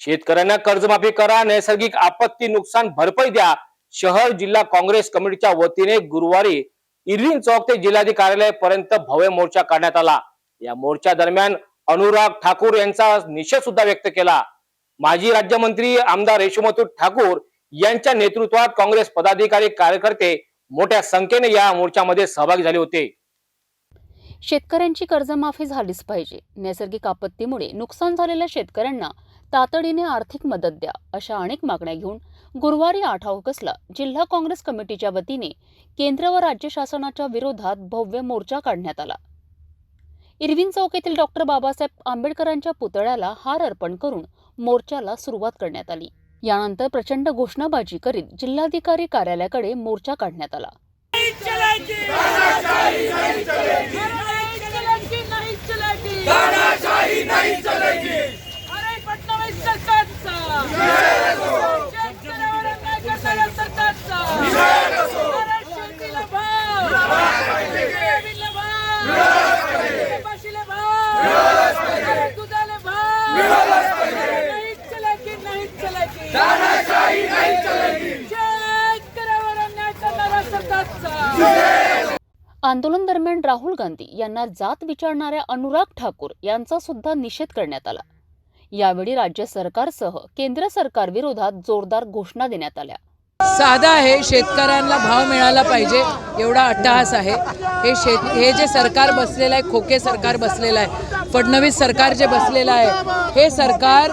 शेतकऱ्यांना कर्जमाफी करा नैसर्गिक आपत्ती नुकसान भरपाई द्या. शहर जिल्हा काँग्रेस कमिटीच्या वतीने गुरुवारी इरविन चौक ते जिल्हाधिकारी कार्यालयापर्यंत भव्य मोर्चा काढण्यात आला. या मोर्चा दरम्यान अनुराग ठाकूर यांचा निषेध सुद्धा व्यक्त केला. माजी राज्यमंत्री आमदार रेशुमतू ठाकूर यांच्या नेतृत्वात काँग्रेस पदाधिकारी कार्यकर्ते मोठ्या संख्येने या मोर्चामध्ये सहभागी झाले होते. शेतकऱ्यांची कर्जमाफी झालीच पाहिजे. नैसर्गिक आपत्तीमुळे नुकसान झालेल्या शेतकऱ्यांना तातडीने आर्थिक मदत द्या अशा अनेक मागण्या घेऊन गुरुवारी आठ ऑगस्टला जिल्हा काँग्रेस कमिटीच्या वतीने केंद्र व राज्य शासनाच्या विरोधात भव्य मोर्चा काढण्यात आला. इरविन चौक येथील डॉक्टर बाबासाहेब आंबेडकरांच्या पुतळ्याला हार अर्पण करून मोर्चाला सुरुवात करण्यात आली. यानंतर प्रचंड घोषणाबाजी करीत जिल्हाधिकारी कार्यालयाकडे मोर्चा काढण्यात आला नहीं चलेगी तानाशाही नहीं चलेगी नहीं चलेगी नहीं चलेगी तानाशाही नहीं चलेगी अरे फडणवीस सरकारचा शेतकऱ्यावर अन्याय करणाऱ्या सरकारचा अरे शेतीला भाव सोयाबीनला भाव कपाशीला भाव अरे दुधाला भाव नहीं चलेगी नहीं चलेगी तानाशाही नहीं चलेगी शेतकऱ्यावर अन्याय करणाऱ्या सरकारचा आंदोलन दरम्यान राहुल गांधी यांना जात विचारणाऱ्या अनुराग ठाकूर यांचा सुद्धा निषेध करण्यात आला. यावेळी राज्य सरकारसह केंद्र सरकार विरोधात जोरदार घोषणा देण्यात आल्या. साधा आहे शेतकऱ्यांना भाव मिळाला पाहिजे एवढा अट्टहास आहे. हे शेत हे जे सरकार बसलेलं आहे खोके सरकार बसलेलं आहे फडणवीस सरकार जे बसलेलं आहे हे सरकार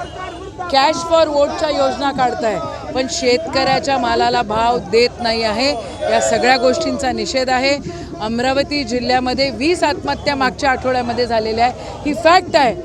कॅश फॉर वोटच्या योजना काढत आहे पण शेतकऱ्याच्या मालाला भाव देत नाही आहे. या सगळ्या गोष्टींचा निषेध आहे. अमरावती जिल्ह्यामध्ये वीस आत्महत्या मागच्या आठवड्यामध्ये झालेल्या आहे. ही फॅक्ट आहे.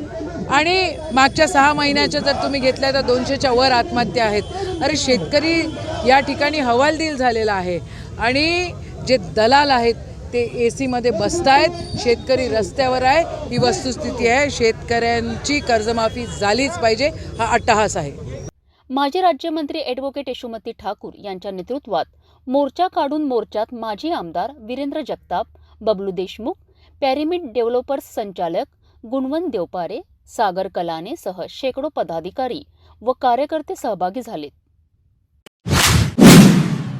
आणि मागच्या सहा महिन्याच्या जर तुम्ही घेतल्या तर दोनशेच्या वर आत्महत्या आहेत. अरे शेतकरी या ठिकाणी हवालदिल झालेला आहे. आणि जे दलाल आहेत ते ए सीमध्ये बसतायत. शेतकरी रस्त्यावर आहे. ही वस्तुस्थिती आहे. शेतकऱ्यांची कर्जमाफी झालीच पाहिजे. हा अट्टहास आहे. माजी राज्यमंत्री ॲडव्होकेट यशोमती ठाकूर यांच्या नेतृत्वात मोर्चा काढून मोर्चात माजी आमदार वीरेंद्र जगताप बबलू देशमुख पॅरिमिड डेव्हलपर्स संचालक गुणवंत देवपारे सागर कलाने सह शेकडो पदाधिकारी व कार्यकर्ते सहभागी झालेत.